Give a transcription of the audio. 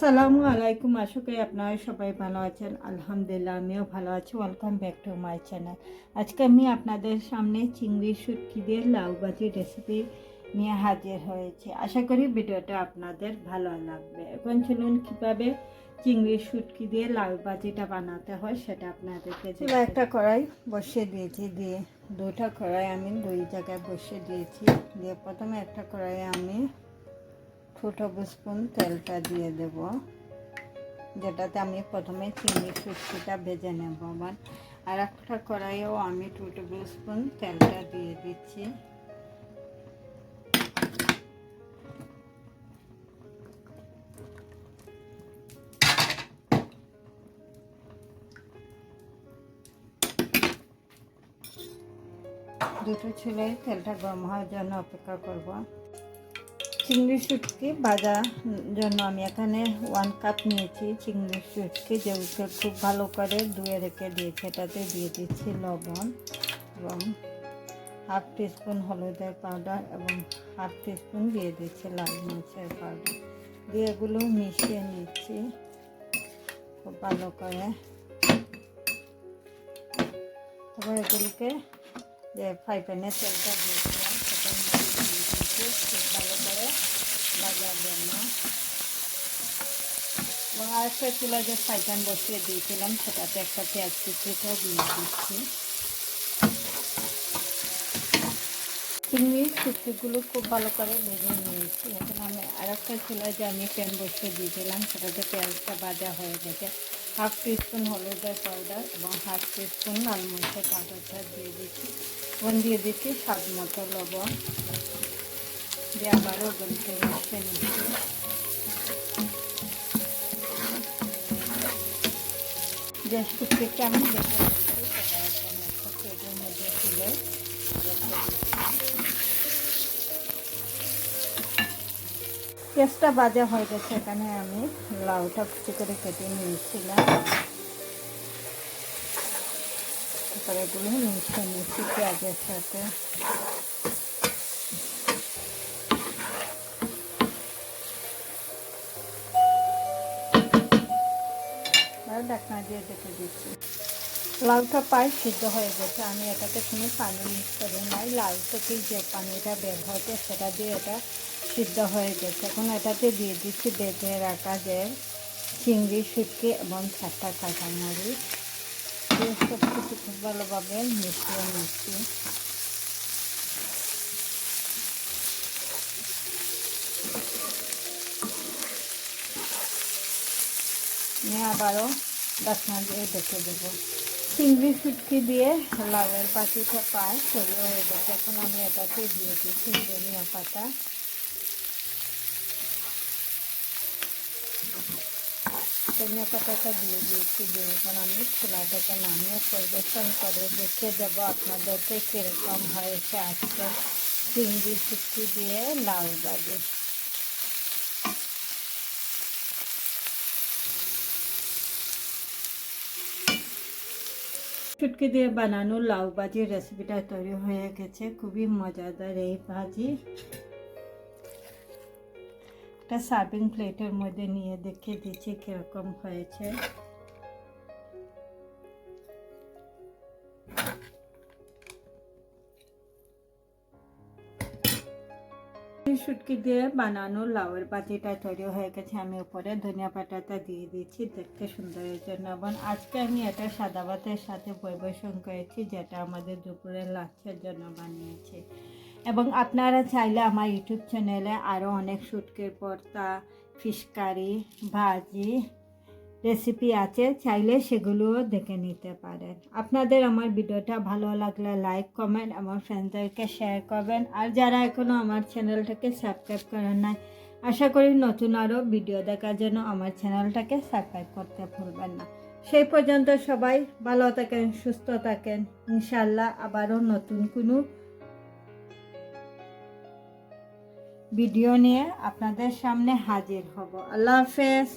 আসসালামু আলাইকুম। আশা করি আপনারা সবাই ভালো আছেন। আলহামদুলিল্লাহ, আমিও ভালো আছি। Welcome back to my channel আজকে আমি আপনাদের সামনে চিংড়ি শুটকি দিয়ে লাউ ভাজি রেসিপি নিয়ে হাজির হয়েছি। আশা করি ভিডিওটা আপনাদের ভালো লাগবে। এখন চলুন কীভাবে চিংড়ি শুটকি দিয়ে লাউ ভাজিটা বানাতে হয় সেটা আপনাদেরকে চুলা একটা কড়াই বসিয়ে দিয়েছি। দিয়ে দুটা কড়াই আমি দুই জায়গায় বসিয়ে দিয়েছি। দিয়ে প্রথমে একটা কড়াইয়ে আমি টু টেবিল স্পুন তেলটা দিয়ে দেব। যেটাতে আমি প্রথমে চিংড়ি শুটকিটা ভেজে নেব আবার। আর একটা কড়াইয়েও আমি টু টেবিল স্পুন তেলটা দিয়ে দিচ্ছি। দুটো ছেলে তেলটা গরম হওয়ার জন্য অপেক্ষা করব। চিংড়ি শুটকি ভাজা জন্য আমি এখানে ওয়ান কাপ নিয়েছি চিংড়ি শুটকি যেগুলো খুব ভালো করে ধুয়ে রেখে দিয়েছি। এটাতে দিয়ে দিচ্ছি লবণ এবং হাফ টিস্পুন হলুদের পাউডার এবং হাফ টিস্পুন দিয়ে দিচ্ছি লাল মির্চের পাউডার দিয়ে এগুলো মিশিয়ে নিচ্ছি খুব ভালো করে। তারপর এগুলিকে যে ফ্রাই প্যানে তেলটা দিয়েছিলাম সেটা মধ্যে দিয়ে দিয়েছি খুব ভালো করে ভাজার জন্য চুলা যে প্যান বসিয়ে দিয়েছিলাম সেটাতে একটা পেঁয়াজ কুচিটা দিয়ে দিচ্ছি চিংড়ি শুটকিগুলো খুব ভালো করে ভেজে নিয়েছি এখন আমি আরেকটা চুলায় যে আমি প্যান বসিয়ে দিয়েছিলাম সেটাতে পেঁয়াজটা ভাজা হয়ে গেছে হাফ টিস্পুন হলুদের পাউডার এবং হাফ টিস্পুন লাল মরিচের পাউডারটা দিয়ে দিচ্ছি এবং দিয়ে দিচ্ছি স্বাদ মতো লবণ দিয়ে আবারও গলিতে মিশিয়ে নিচ্ছি ভাজা হয়ে গেছে এখানে আমি লাউটা কুচি করে কেটে নিয়েছিলাম তারপরে এগুলো নিচ্ছি পেঁয়াজের সাথে ঢাকনা দিয়ে দেখে দিচ্ছি। লাউটা প্রায় সিদ্ধ হয়ে গেছে। আমি এটাতে কোনো পানি মিক্স করি নাই। লাউ থেকে যে পানিটা বের হয়েছে, সেটা দিয়ে এটা সিদ্ধ হয়ে গেছে। এখন এটাতে দিয়ে দিচ্ছি বেঁধে রাখা যে চিংড়ি, শুটকি এবং চারটা কাঁচামরিচ। সব কিছু খুব ভালোভাবে মিশিয়ে নিচ্ছি। নিয়ে আবারও ডাকনা দিয়ে দেখে দেবো। চিংড়ি শুটকি দিয়ে লাউয়ের পাখিটা পায় তৈরি হয়ে গেছে এখন আমি এটাতে দিয়ে দিচ্ছি ধনিয়া পাতা। ধনিয়া পাতাটা দিয়ে দিয়েছি, দিয়ে এখন আমি ছোলাটাকে নামিয়ে পরিবেশন করে দেখে দেব আপনাদেরকে কীরকম হয়েছে আজকে চিংড়ি শুটকি দিয়ে লাউ বাজে শুটকি দিয়ে বানানো লাউ ভাজির রেসিপিটা তৈরি হয়ে গেছে। খুবই মজাদার এই ভাজি। একটা সার্ভিং প্লেটের মধ্যে নিয়ে দেখে দিচ্ছি কীরকম হয়েছে। শুটকি দিয়ে বানানো লাউয়ের পাতিটা তৈরি হয়ে গেছে। আমি উপরে ধনিয়া পাতাটা দিয়ে দিচ্ছি, দেখতে সুন্দরের জন্য। এবং আজকে আমি এটা সাদা ভাতের সাথে পরিবেশন করেছি, যেটা আমাদের দুপুরের লাঞ্চের জন্য বানিয়েছি। এবং আপনারা চাইলে আমার ইউটিউব চ্যানেলে আরও অনেক শুটকির পর্তা ফিশকারি ভাজি রেসিপি আছে, চাইলে সেগুলোও দেখে নিতে পারেন। আপনাদের আমার ভিডিওটা ভালো লাগলে লাইক কমেন্ট আমার ফ্রেন্ডদেরকে শেয়ার করবেন। আর যারা এখনও আমার চ্যানেলটাকে সাবস্ক্রাইব করেন নাই, আশা করি নতুন আরও ভিডিও দেখার জন্য আমার চ্যানেলটাকে সাবস্ক্রাইব করতে ভুলবেন না। সেই পর্যন্ত সবাই ভালো থাকেন, সুস্থ থাকেন। ইনশাল্লাহ আবারও নতুন কোনো ভিডিও নিয়ে আপনাদের সামনে হাজির হব। আল্লাহ হাফেজ।